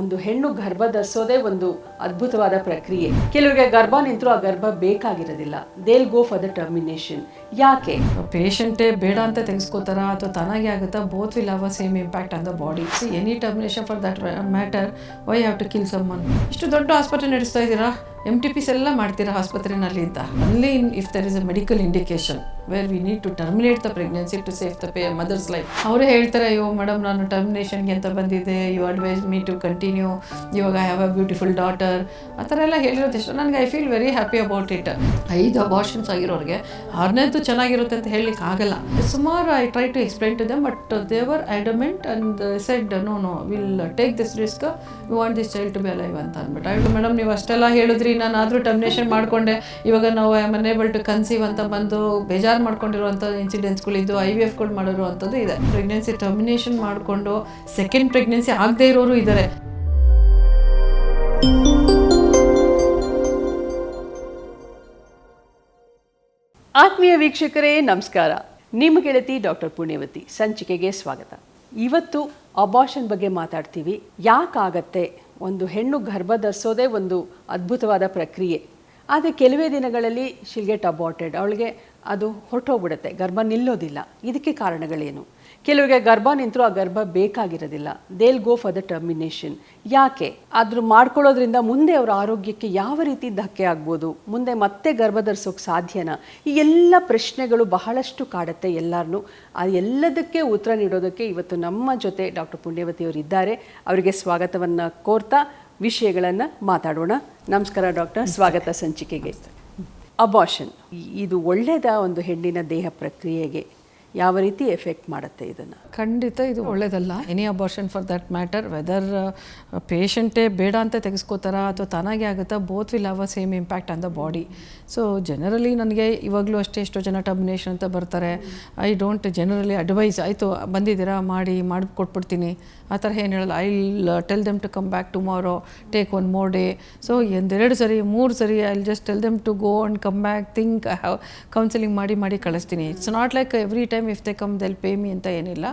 ಒಂದು ಹೆಣ್ಣು ಗರ್ಭ ಧರಿಸೋದೇ ಒಂದು ಅದ್ಭುತವಾದ ಪ್ರಕ್ರಿಯೆ. ಕೆಲವರಿಗೆ ಗರ್ಭ ನಿಂತರೂ ಆ ಗರ್ಭ ಬೇಕಾಗಿರೋದಿಲ್ಲ. They'll go for the termination ಯಾಕೆ? ಪೇಷಂಟೇ ಬೇಡ ಅಂತ ತೆಗೆಸ್ಕೋತಾರ ಅಥವಾ ತನಗೆ ಆಗುತ್ತಾ? Both will have a same impact on the body any termination for that matter why have to kill someone ಇಷ್ಟು ದೊಡ್ಡ ಆಸ್ಪತ್ರೆ ನಡೆಸ್ತಾ ಇದ್ದೀರಾ? ಎಂ ಟಿ ಪಿಸ್ ಎಲ್ಲ ಮಾಡ್ತೀರಾ ಆಸ್ಪತ್ರೆನಲ್ಲಿ ಅಂತ? ಅಲ್ಲಿ in if there is a medical indication where we need to terminate the pregnancy to save the pay mother's life ಅವರೇ ಹೇಳ್ತಾರೆ, ಅಯ್ಯೋ ಮೇಡಮ್ ನಾನು ಟರ್ಮಿನೇಷನ್ಗೆ ಅಂತ ಬಂದಿದ್ದೆ. You advise me to continue ಇವಾಗ I have a beautiful daughter ಆ ಥರ ಎಲ್ಲ ಹೇಳಿರೋದಿಷ್ಟು ನನಗೆ I feel very happy about it ಐದು ಅಬಾರ್ಷನ್ಸ್ ಆಗಿರೋರಿಗೆ ಆರನೇದು ಚೆನ್ನಾಗಿರುತ್ತೆ ಅಂತ ಹೇಳಲಿಕ್ಕೆ ಆಗಲ್ಲ. ಸುಮಾರು I try to explain to them but they were adamant and said no no will take this risk you want this child to be alive ಅಂತ ಅಂದ್ಬಿಟ್ಟು. ಮೇಡಮ್ ನೀವು ಅಷ್ಟೆಲ್ಲ ಹೇಳಿದ್ರಿ. ನಾನು ಆದರೂ ಟರ್ಮಿನೇಷನ್ ಮಾಡಿಕೊಂಡೆ. ಇವಾಗ ನಾವು ಐ ಟು ಕನ್ಸೀವ್ ಅಂತ ಬಂದು ಬೇಜಾರು ಮಾಡ್ಕೊಂಡಿರುವಂಥ ಇನ್ಸಿಡೆಂಟ್ಸ್ಗಳಿದ್ದು ಐ ವಿ ಎಫ್ಗಳು ಮಾಡಿರುವಂಥದ್ದು ಇದೆ. ಪ್ರೆಗ್ನೆನ್ಸಿ ಟರ್ಮಿನೇಷನ್ ಮಾಡಿಕೊಂಡು ಸೆಕೆಂಡ್ ಪ್ರೆಗ್ನೆನ್ಸಿ ಆಗದೇ ಇರೋರು ಇದ್ದಾರೆ ಆತ್ಮೀಯ ವೀಕ್ಷಕರೇ, ನಮಸ್ಕಾರ. ನಿಮ್ಮ ಗೆಳತಿ ಡಾಕ್ಟರ್ ಪುಣ್ಯವತಿ ಸಂಚಿಕೆಗೆ ಸ್ವಾಗತ. ಇವತ್ತು ಅಬಾಷನ್ ಬಗ್ಗೆ ಮಾತಾಡ್ತೀವಿ. ಯಾಕಾಗತ್ತೆ? ಒಂದು ಹೆಣ್ಣು ಗರ್ಭ ಧರಿಸೋದೇ ಒಂದು ಅದ್ಭುತವಾದ ಪ್ರಕ್ರಿಯೆ. ಆದರೆ ಕೆಲವೇ ದಿನಗಳಲ್ಲಿ ಶಿಲ್ ಗೆಟ್ ಅಬಾರ್ಟೆಡ್ ಅವಳಿಗೆ ಅದು ಹೊರಟೋಗ್ಬಿಡುತ್ತೆ. ಗರ್ಭ ನಿಲ್ಲೋದಿಲ್ಲ. ಇದಕ್ಕೆ ಕಾರಣಗಳೇನು? ಕೆಲವರಿಗೆ ಗರ್ಭ ನಿಂತರೂ ಆ ಗರ್ಭ ಬೇಕಾಗಿರೋದಿಲ್ಲ. They'll go for the termination ಯಾಕೆ? ಆದ್ರೂ ಮಾಡ್ಕೊಳ್ಳೋದ್ರಿಂದ ಮುಂದೆ ಅವರ ಆರೋಗ್ಯಕ್ಕೆ ಯಾವ ರೀತಿ ಧಕ್ಕೆ ಆಗ್ಬೋದು? ಮುಂದೆ ಮತ್ತೆ ಗರ್ಭ ಧರಿಸೋಕೆ ಸಾಧ್ಯನಾ? ಈ ಎಲ್ಲ ಪ್ರಶ್ನೆಗಳು ಬಹಳಷ್ಟು ಕಾಡುತ್ತೆ ಎಲ್ಲರನ್ನೂ ಆ ಎಲ್ಲದಕ್ಕೆ ಉತ್ತರ ನೀಡೋದಕ್ಕೆ ಇವತ್ತು ನಮ್ಮ ಜೊತೆ ಡಾಕ್ಟರ್ ಪುಣ್ಯವತಿ ಅವರು ಇದ್ದಾರೆ. ಅವರಿಗೆ ಸ್ವಾಗತವನ್ನು ಕೋರ್ತಾ ವಿಷಯಗಳನ್ನು ಮಾತಾಡೋಣ. ನಮಸ್ಕಾರ ಡಾಕ್ಟರ್. ಸ್ವಾಗತ ಸಂಚಿಕೆಗೆ. ಅಬಾಷನ್ ಇದು ಒಳ್ಳೆಯದ ಒಂದು ಹೆಣ್ಣಿನ ದೇಹ ಪ್ರಕ್ರಿಯೆಗೆ? ಯಾವ ರೀತಿ ಎಫೆಕ್ಟ್ ಮಾಡುತ್ತೆ ಇದನ್ನು? ಖಂಡಿತ ಇದು ಒಳ್ಳೆಯದಲ್ಲ any abortion for that matter whether ಪೇಷಂಟೇ ಬೇಡ ಅಂತ ತೆಗೆಸ್ಕೋತಾರ ಅಥವಾ ತಾನಾಗೆ ಆಗುತ್ತಾ both will have a same impact on the body so generally ನನಗೆ ಇವಾಗಲೂ ಅಷ್ಟೇ ಎಷ್ಟೋ ಜನ ಟರ್ಮಿನೇಷನ್ ಅಂತ ಬರ್ತಾರೆ. ಐ ಡೋಂಟ್ ಜನರಲಿ ಅಡ್ವೈಸ್ ಆಯಿತು ಬಂದಿದ್ದೀರಾ, ಮಾಡಿ ಮಾಡಿ ಕೊಟ್ಬಿಡ್ತೀನಿ ಆ ಥರ ಏನು ಹೇಳಲ್ಲ. I tell them to come back tomorrow take one more day so ಒಂದೆರಡು ಸರಿ ಮೂರು ಸರಿ I just tell them to go and come back think I have counselling ಮಾಡಿ ಮಾಡಿ ಕಳಿಸ್ತೀನಿ. It's not like every time if they come they'll pay me ಅಂತ ಏನಿಲ್ಲ.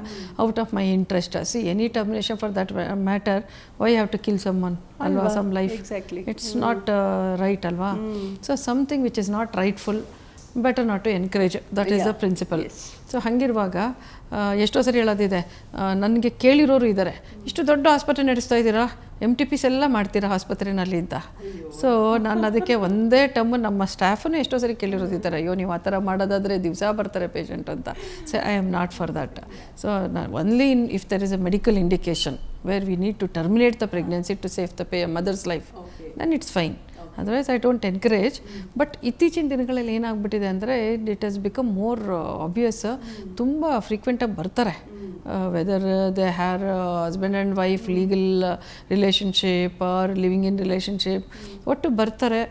Out of my interest see any termination for that matter why have to kill someone ಅಲ್ವಾ some life. It's not right ಅಲ್ವಾ so something which is not rightful better not to encourage that is the principle so ಹಾಗಿರುವಾಗ ಎಷ್ಟೋ ಸರಿ ಹೇಳೋದಿದೆ. ನನಗೆ ಕೇಳಿರೋರು ಇದ್ದಾರೆ ಇಷ್ಟು ದೊಡ್ಡ ಆಸ್ಪತ್ರೆ ನಡೆಸ್ತಾ ಇದ್ದೀರಾ? ಎಂ ಟಿ ಪಿಸ್ ಎಲ್ಲ ಮಾಡ್ತೀರಾ ಆಸ್ಪತ್ರೆನಲ್ಲಿ ಅಂತ. ಸೊ ನಾನು ಅದಕ್ಕೆ ಒಂದೇ ಟಮ್ ನಮ್ಮ ಸ್ಟಾಫನ್ನು ಎಷ್ಟೋ ಸರಿ ಕೇಳಿರೋದಿದ್ದಾರೆ. ಅಯ್ಯೋ ನೀವು ಆ ಥರ ಮಾಡೋದಾದರೆ ದಿವಸ ಬರ್ತಾರೆ ಪೇಷಂಟ್ ಅಂತ. So I am not for that so ನಾನು only in if there is a medical indication where we need to terminate the pregnancy to save the pay mother's life none it's fine otherwise I don't encourage but ಇತ್ತೀಚಿನ ದಿನಗಳಲ್ಲಿ ಏನಾಗ್ಬಿಟ್ಟಿದೆ ಅಂದರೆ it has become more obvious ತುಂಬ ಫ್ರೀಕ್ವೆಂಟಾಗಿ ಬರ್ತಾರೆ. Whether they are husband and wife legal relationship or living in relationship ಒಟ್ಟು ಬರ್ತಾರೆ.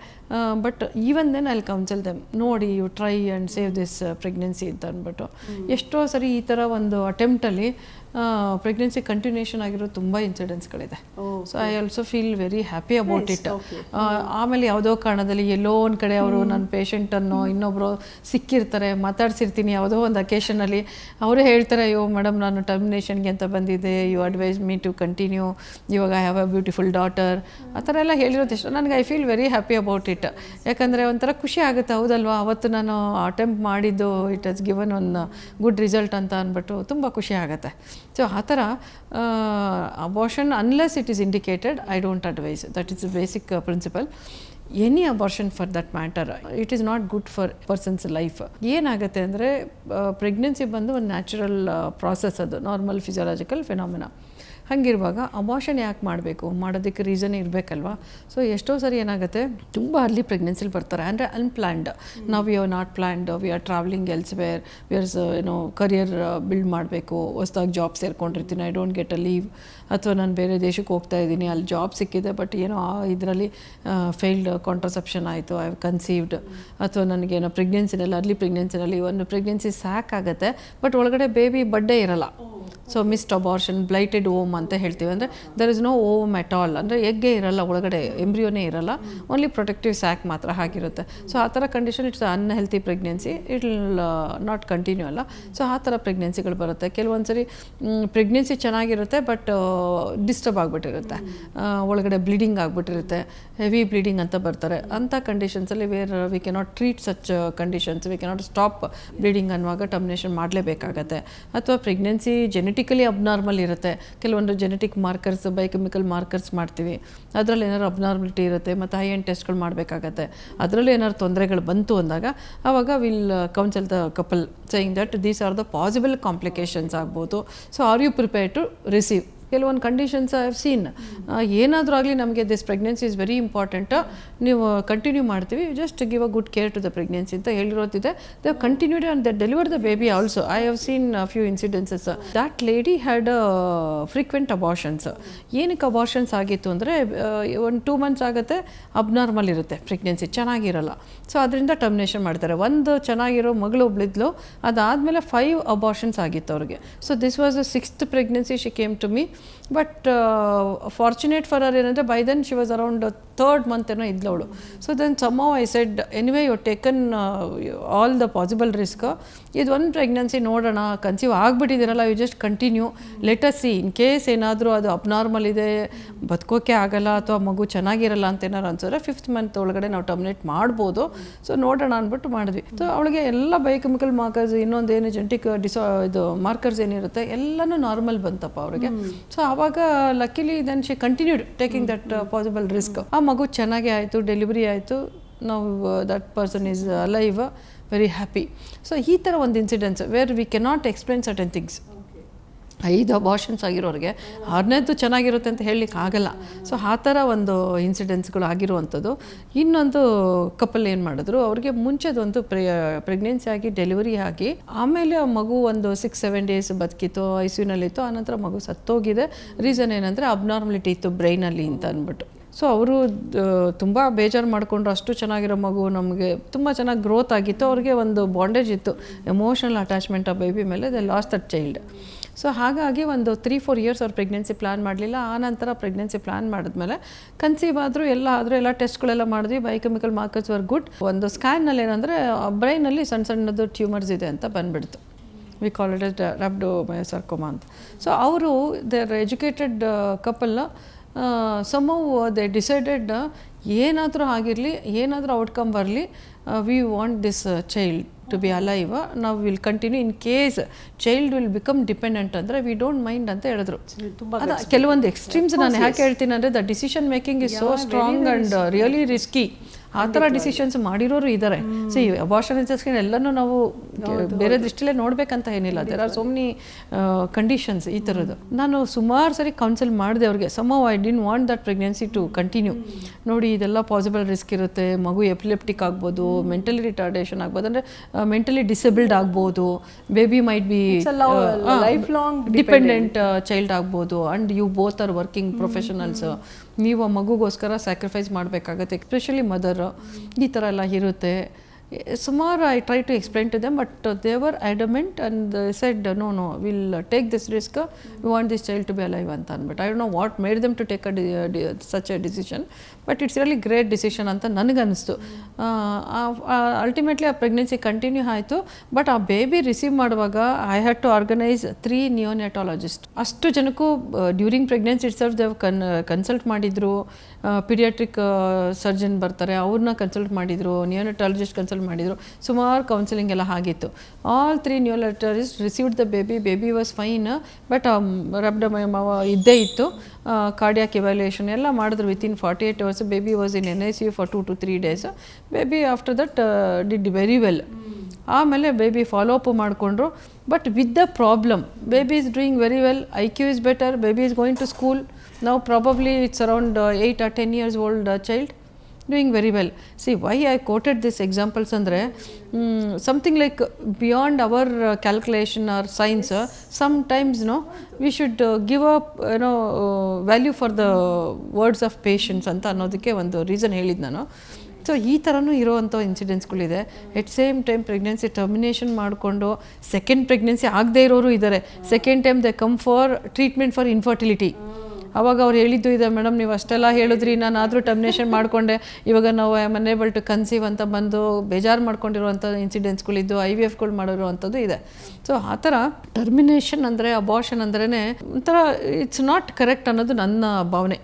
But even then I counsel them ನೋಡಿ you try and save this pregnancy ಅಂತ ಅಂದ್ಬಿಟ್ಟು ಎಷ್ಟೋ ಸರಿ ಈ ಥರ ಒಂದು ಅಟೆಂಪ್ಟಲ್ಲಿ ಪ್ರೆಗ್ನೆನ್ಸಿ ಕಂಟಿನ್ಯೂಷನ್ ಆಗಿರೋ ತುಂಬ ಇನ್ಸಿಡೆಂಟ್ಸ್ಗಳಿದೆ so I also feel very happy about it ಆಮೇಲೆ ಯಾವುದೋ ಕಾರಣದಲ್ಲಿ ಎಲ್ಲೋ ಒಂದು ಕಡೆ ಅವರು ನನ್ನ ಪೇಷಂಟನ್ನು ಇನ್ನೊಬ್ಬರು ಸಿಕ್ಕಿರ್ತಾರೆ ಮಾತಾಡ್ಸಿರ್ತೀನಿ ಯಾವುದೋ ಒಂದು ಅಕೇಶನಲ್ಲಿ ಅವರು ಹೇಳ್ತಾರೆ ಅಯ್ಯೋ ಮೇಡಮ್ ನಾನು ಟರ್ಮಿನೇಷನ್ಗೆ ಅಂತ ಬಂದಿದ್ದೆ. You advise me to continue ಇವಾಗ I have a beautiful daughter ಆ ಥರ ಎಲ್ಲ ಹೇಳಿರೋದಿಷ್ಟು ನನಗೆ I feel very happy about it ಯಾಕಂದರೆ ಒಂಥರ ಖುಷಿ ಆಗುತ್ತೆ, ಹೌದಲ್ವಾ? ಅವತ್ತು ನಾನು ಅಟೆಂಪ್ಟ್ ಮಾಡಿದ್ದು it has given one good result ಅಂತ ಅಂದ್ಬಿಟ್ಟು ತುಂಬ ಖುಷಿ ಆಗುತ್ತೆ. ಸೊ ಆ ಥರ abortion unless it is indicated I don't advise that is basic principle any abortion for that matter it is not good for person's life ಏನಾಗುತ್ತೆ ಅಂದರೆ pregnancy ಬಂದು ಒಂದು ನ್ಯಾಚುರಲ್ ಪ್ರಾಸೆಸ್ ಅದು ನಾರ್ಮಲ್ ಫಿಸಿಯಾಲಜಿಕಲ್ ಫಿನಾಮಿನಾ ಹಾಗಿರುವಾಗ abortion ಯಾಕೆ ಮಾಡಬೇಕು? ಮಾಡೋದಕ್ಕೆ reason ಇರಬೇಕಲ್ವಾ? So ಎಷ್ಟೋ ಸರಿ ಏನಾಗುತ್ತೆ? ತುಂಬ ಅರ್ಲಿ ಪ್ರೆಗ್ನೆನ್ಸಿಲಿ ಬರ್ತಾರೆ. ಅಂದರೆ ಅನ್ಪ್ಲ್ಯಾಂಡ್ ನಾವು we are not planned we are travelling elsewhere we are ಏನೋ ಕರಿಯರ್ ಬಿಲ್ಡ್ ಮಾಡಬೇಕು. ಹೊಸ್ದಾಗಿ job ಸೇರ್ಕೊಂಡಿರ್ತೀನಿ. I don't get a leave ಅಥವಾ ನಾನು ಬೇರೆ ದೇಶಕ್ಕೆ ಹೋಗ್ತಾ ಇದ್ದೀನಿ, ಅಲ್ಲಿ ಜಾಬ್ ಸಿಕ್ಕಿದೆ ಬಟ್ ಏನೋ ಆ ಇದರಲ್ಲಿ ಫೇಲ್ಡ್ ಕಾಂಟ್ರಸೆಪ್ಷನ್ ಆಯಿತು ಐ ಕನ್ಸೀವ್ಡ್ ಅಥವಾ ನನಗೇನೋ ಪ್ರೆಗ್ನೆನ್ಸಿನಲ್ಲಿ ಅರ್ಲಿ ಪ್ರೆಗ್ನೆನ್ಸಿನಲ್ಲಿ ಒಂದು ಪ್ರೆಗ್ನೆನ್ಸಿ ಆಗುತ್ತೆ ಬಟ್ ಒಳಗಡೆ ಬೇಬಿ ಬಡ್ಡೆ ಇರಲ್ಲ. So missed abortion blighted ovum ಅಂತ ಹೇಳ್ತೀವಿ. ಅಂದರೆ there is no ovum at all ಅಂದರೆ ಎಗ್ಗೆ ಇರಲ್ಲ, ಒಳಗಡೆ ಎಂಬ್ರಿಯೋನೇ ಇರಲ್ಲ. ಓನ್ಲಿ ಪ್ರೊಟೆಕ್ಟಿವ್ ಸ್ಯಾಕ್ ಮಾತ್ರ ಆಗಿರುತ್ತೆ. ಸೊ ಆ ಥರ condition it's unhealthy pregnancy it not continue ಅಲ್ಲ. ಸೊ ಆ ಥರ ಪ್ರೆಗ್ನೆನ್ಸಿಗಳು ಬರುತ್ತೆ. ಕೆಲವೊಂದು ಸರಿ ಪ್ರೆಗ್ನೆನ್ಸಿ ಚೆನ್ನಾಗಿರುತ್ತೆ ಬಟ್ ಡಿಸ್ಟರ್ಬ್ ಆಗಿಬಿಟ್ಟಿರುತ್ತೆ. ಒಳಗಡೆ ಬ್ಲೀಡಿಂಗ್ ಆಗಿಬಿಟ್ಟಿರುತ್ತೆ. ಹೆವಿ ಬ್ಲೀಡಿಂಗ್ ಅಂತ ಬರ್ತಾರೆ. ಅಂಥ ಕಂಡೀಷನ್ಸಲ್ಲಿ where we cannot treat such conditions we cannot stop bleeding ಅನ್ನುವಾಗ ಟರ್ಮಿನೇಷನ್ ಮಾಡಲೇಬೇಕಾಗತ್ತೆ. ಅಥವಾ ಪ್ರೆಗ್ನೆನ್ಸಿ ಜೆನೆಟಿಕಲಿ ಅಬ್ನಾರ್ಮಲ್ ಇರುತ್ತೆ. ಕೆಲವೊಂದು ಜೆನೆಟಿಕ್ ಮಾರ್ಕರ್ಸ್ ಬಯೋಕೆಮಿಕಲ್ ಮಾರ್ಕರ್ಸ್ ಮಾಡ್ತೀವಿ. ಅದರಲ್ಲಿ ಏನಾದ್ರು ಅಬ್ನಾರ್ಮಲಿಟಿ ಇರುತ್ತೆ ಮತ್ತು ಹೈ ಎಂಡ್ ಟೆಸ್ಟ್ಗಳು ಮಾಡಬೇಕಾಗತ್ತೆ. ಅದರಲ್ಲಿ ಏನಾದ್ರು ತೊಂದರೆಗಳು ಬಂತು ಅಂದಾಗ ಆವಾಗ will counsel the couple saying that these are the possible complications ಆಗ್ಬೋದು. So are you prepare to receive ಕೆಲವೊಂದು ಕಂಡೀಷನ್ಸ್ ಐ ಹ್ಯಾವ್ ಸೀನ್ ಏನಾದರೂ ಆಗಲಿ ನಮಗೆ this pregnancy is very important ನೀವು ಕಂಟಿನ್ಯೂ ಮಾಡ್ತೀವಿ. Just give a good care to the pregnancy ಅಂತ ಹೇಳಿರೋದಿದೆ. They continued on the deliver the baby also I have seen few incidences that lady had frequent abortions ಏನಕ್ಕೆ abortions ಆಗಿತ್ತು ಅಂದರೆ ಒಂದು two months ಆಗುತ್ತೆ abnormal ಇರುತ್ತೆ pregnancy ಚೆನ್ನಾಗಿರಲ್ಲ. So ಅದರಿಂದ termination ಮಾಡ್ತಾರೆ. ಒಂದು ಚೆನ್ನಾಗಿರೋ ಮಗಳು ಒಬ್ಳಿದ್ಲು ಅದಾದಮೇಲೆ ಫೈವ್ ಅಬಾರ್ಷನ್ಸ್ ಆಗಿತ್ತು ಅವ್ರಿಗೆ. So this was a sixth pregnancy she came to me but fortunate for hour ಏನಂದರೆ by then she was around third month ಏನೋ ಇದ್ಲವಳು so then some I said anyway you taken all the possible risk ಇದು ಒಂದು pregnancy ನೋಡೋಣ. Conceive ಆಗಿಬಿಟ್ಟಿದ್ದೀರಲ್ಲ you just continue let's see in case ಏನಾದರೂ ಅದು abnormal ಇದೆ, ಬದುಕೋಕೆ ಆಗಲ್ಲ ಅಥವಾ ಮಗು ಚೆನ್ನಾಗಿರಲ್ಲ ಅಂತ ಏನಾರು ಅನ್ಸಿದ್ರೆ ಫಿಫ್ತ್ ಮಂತ್ ಒಳಗಡೆ ನಾವು ಟರ್ಮಿನೇಟ್ ಮಾಡ್ಬೋದು. ಸೊ ನೋಡೋಣ ಅಂದ್ಬಿಟ್ಟು ಮಾಡಿದ್ವಿ. ಸೊ ಅವಳಿಗೆ ಎಲ್ಲ ಬಯೋಕೆಮಿಕಲ್ ಮಾರ್ಕರ್ಸ್ ಇನ್ನೊಂದು ಏನು ಜೆಂಟಿಕ್ ಡಿಸಾ ಇದು ಮಾರ್ಕರ್ಸ್ ಏನಿರುತ್ತೆ, ಎಲ್ಲನೂ ನಾರ್ಮಲ್ ಬಂತಪ್ಪ ಅವ್ರಿಗೆ. ಸೊ ಆವಾಗ luckily then she continued taking that possible risk ಆ ಮಗು ಚೆನ್ನಾಗೇ ಆಯಿತು ಡೆಲಿವರಿ ಆಯಿತು. ನಾವು that person is alive very happy so ಈ ಥರ ಒಂದು incidents where we cannot explain certain things ಐದು ಅಬಾಷನ್ಸ್ ಆಗಿರೋರಿಗೆ ಆರನೇದು ಚೆನ್ನಾಗಿರುತ್ತೆ ಅಂತ ಹೇಳಲಿಕ್ಕೆ ಆಗಲ್ಲ. ಸೊ ಆ ಥರ ಒಂದು ಇನ್ಸಿಡೆನ್ಸ್ಗಳು ಆಗಿರುವಂಥದ್ದು. ಇನ್ನೊಂದು ಕಪಲ್ ಏನು ಮಾಡಿದ್ರು, ಅವ್ರಿಗೆ ಮುಂಚೆದೊಂದು ಪ್ರೆ ಪ್ರೆಗ್ನೆನ್ಸಿ ಆಗಿ ಡೆಲಿವರಿ ಆಗಿ, ಆಮೇಲೆ ಆ ಮಗು ಒಂದು ಸಿಕ್ಸ್ ಸೆವೆನ್ ಡೇಸ್ ಬದುಕಿತ್ತು ಐ ಸಿ ಯುನಲ್ಲಿತ್ತು ಆನಂತರ ಮಗು ಸತ್ತೋಗಿದೆ. ರೀಸನ್ ಏನಂದರೆ ಅಬ್ನಾರ್ಮಲಿಟಿ ಇತ್ತು ಬ್ರೈನಲ್ಲಿ ಅಂತ ಅಂದ್ಬಿಟ್ಟು. ಸೊ ಅವರು ತುಂಬ ಬೇಜಾರು ಮಾಡಿಕೊಂಡ್ರು, ಅಷ್ಟು ಚೆನ್ನಾಗಿರೋ ಮಗು ನಮಗೆ ತುಂಬ ಚೆನ್ನಾಗಿ ಗ್ರೋತ್ ಆಗಿತ್ತು. ಅವ್ರಿಗೆ ಒಂದು ಬಾಂಡೇಜ್ ಇತ್ತು. ಎಮೋಷನಲ್ ಅಟ್ಯಾಚ್ಮೆಂಟ್ ಆ ಬೇಬಿ ಮೇಲೆ the lost that child so ಹಾಗಾಗಿ ಒಂದು ತ್ರೀ ಫೋರ್ ಇಯರ್ಸ್ ಅವ್ರು ಪ್ರೆಗ್ನೆನ್ಸಿ ಪ್ಲ್ಯಾನ್ ಮಾಡಲಿಲ್ಲ. ಆ ನಂತರ ಪ್ರೆಗ್ನೆನ್ಸಿ ಪ್ಲ್ಯಾನ್ ಮಾಡಿದ್ಮೇಲೆ ಕನ್ಸೀವ್ ಆದರೂ ಎಲ್ಲ ಆದರೂ ಎಲ್ಲ ಟೆಸ್ಟ್ಗಳೆಲ್ಲ ಮಾಡಿದ್ವಿ. ಬಯೋಕೆಮಿಕಲ್ ಮಾರ್ಕರ್ಸ್ ವರ್ ಗುಡ್ ಒಂದು ಸ್ಕ್ಯಾನಲ್ಲಿ ಏನಂದರೆ ಬ್ರೈನಲ್ಲಿ ಸಣ್ಣ ಸಣ್ಣದು ಟ್ಯೂಮರ್ಸ್ ಇದೆ ಅಂತ ಬಂದ್ಬಿಡ್ತು. We call it as rhabdomyosarcoma ಅಂತ. ಸೊ ಅವರು their educated couple somehow they decided ಏನಾದರೂ ಆಗಿರಲಿ ಏನಾದರೂ ಔಟ್ಕಮ್ ಬರಲಿ we want this child to be alive ನಾವು will continue in case child will become dependent ಅಂದರೆ ವಿ ಡೋಂಟ್ ಮೈಂಡ್ ಅಂತ ಹೇಳಿದ್ರು. ಅದ ಕೆಲವೊಂದು ಎಕ್ಸ್ಟ್ರೀಮ್ಸ್ ನಾನು ಯಾಕೆ ಹೇಳ್ತೀನಿ ಅಂದರೆ the decision making is so strong and really risky ಆ ಥರ ಡಿಸಿಷನ್ಸ್ ಮಾಡಿರೋರು ಇದ್ದಾರೆ ಈ ಅಬಾರ್ಷನ್ ಎಲ್ಲನೂ ನಾವು ಬೇರೆ ದೃಷ್ಟಿಲೇ ನೋಡ್ಬೇಕಂತ ಏನಿಲ್ಲ. There are so many conditions ಈ ಥರದ್ದು ನಾನು ಸುಮಾರು ಸರಿ ಕೌನ್ಸಿಲ್ ಮಾಡಿದೆ ಅವ್ರಿಗೆ. Some I didn't want that pregnancy to continue ನೋಡಿ ಇದೆಲ್ಲ ಪಾಸಿಬಲ್ ರಿಸ್ಕ್ ಇರುತ್ತೆ. ಮಗು ಎಪಿಲೆಪ್ಟಿಕ್ ಆಗ್ಬೋದು ಮೆಂಟಲಿ ರಿಟಾರ್ಡೇಷನ್ ಆಗ್ಬೋದು. ಅಂದರೆ ಮೆಂಟಲಿ ಡಿಸೇಬಲ್ಡ್ ಆಗ್ಬೋದು. Baby might be lifelong dependent child ಆಗ್ಬೋದು. And you both are working professionals ನೀವು ಮಗುಗೋಸ್ಕರ ಸ್ಯಾಕ್ರಿಫೈಸ್ ಮಾಡಬೇಕಾಗತ್ತೆ ಎಸ್ಪೆಷಲಿ ಮದರ್ ಈ ಥರ ಎಲ್ಲ ಇರುತ್ತೆ. ಸುಮಾರು I try to explain to them but they were adamant and said no no will take this risk you want this child to be alive ಅಂತ ಅಂದ್ಬಿಟ್ಟು. I don't know what made them to take a such a decision but it's really great decision ಅಂತ ನನಗನ್ನಿಸ್ತು. Ultimately ಆ pregnancy continue ಆಯಿತು but ಆ baby receive ಮಾಡುವಾಗ I had to organise three neonatologist ಅಷ್ಟು ಜನಕ್ಕೂ during pregnancy itself Dev ಕನ್ consult ಮಾಡಿದರು. ಪಿಡಿಯಾಟ್ರಿಕ್ ಸರ್ಜನ್ ಬರ್ತಾರೆ ಅವ್ರನ್ನ ಕನ್ಸಲ್ಟ್ ಮಾಡಿದರು ನಿಯೋನೆಟಾಲಜಿಸ್ಟ್ ಕನ್ಸಲ್ಟ್ ಮಾಡಿದರು. ಸುಮಾರು ಕೌನ್ಸಿಲಿಂಗ್ ಎಲ್ಲ ಆಗಿತ್ತು. All three neonatologists received the baby baby was fine but rhabdomyoma ಇದ್ದೇ ಇತ್ತು. ಕಾರ್ಡಿಯಾಕ್ ಇವ್ಯಾಲ್ಯೂಯೇಷನ್ ಎಲ್ಲ ಮಾಡಿದ್ರು within forty eight hours baby was in N I C U for two to three days baby after that did very well ಆಮೇಲೆ baby follow up ಮಾಡಿಕೊಂಡ್ರು but with the problem baby is doing very well I Q is better baby is going to school ನಾವು probably it's around eight or ten years old child doing very well see why I quoted this examples ಅಂದರೆ something like beyond our calculation or science sometimes no we should give up ಏನೋ value for the words of patience ಅಂತ ಅನ್ನೋದಕ್ಕೆ ಒಂದು reason ಹೇಳಿದ್ದು ನಾನು. So ಈ ಥರನೂ ಇರೋವಂಥ ಇನ್ಸಿಡೆಂಟ್ಸ್ಗಳಿದೆ at same time pregnancy termination ಮಾಡಿಕೊಂಡು ಸೆಕೆಂಡ್ ಪ್ರೆಗ್ನೆನ್ಸಿ ಆಗದೇ ಇರೋರು ಇದ್ದಾರೆ second time they come for treatment for infertility ಅವಾಗ ಅವ್ರು ಹೇಳಿದ್ದು ಇದೆ ಮೇಡಮ್ ನೀವು ಅಷ್ಟೆಲ್ಲ ಹೇಳಿದ್ರಿ ನಾನು ಆದರೂ ಟರ್ಮಿನೇಷನ್ ಮಾಡಿಕೊಂಡೆ. ಇವಾಗ ನಾವು I am unable to conceive ಅಂತ ಬಂದು ಬೇಜಾರು ಮಾಡ್ಕೊಂಡಿರುವಂಥ ಇನ್ಸಿಡೆಂಟ್ಸ್ಗಳಿದ್ದು ಐ ವಿ ಎಫ್ಗಳು ಮಾಡಿರುವಂಥದ್ದು ಇದೆ. ಸೊ ಆ ಥರ ಟರ್ಮಿನೇಷನ್ ಅಂದರೆ ಅಬಾರ್ಷನ್ ಅಂದ್ರೇ ಒಂಥರ ಇಟ್ಸ್ ನಾಟ್ ಕರೆಕ್ಟ್ ಅನ್ನೋದು ನನ್ನ ಭಾವನೆ.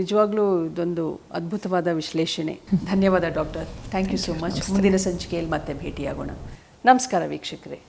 ನಿಜವಾಗ್ಲೂ ಇದೊಂದು ಅದ್ಭುತವಾದ ವಿಶ್ಲೇಷಣೆ. ಧನ್ಯವಾದ doctor. Thank you so much ಮುಂದಿನ ಸಂಚಿಕೆಯಲ್ಲಿ ಮತ್ತೆ ಭೇಟಿಯಾಗೋಣ. ನಮಸ್ಕಾರ ವೀಕ್ಷಕರೇ.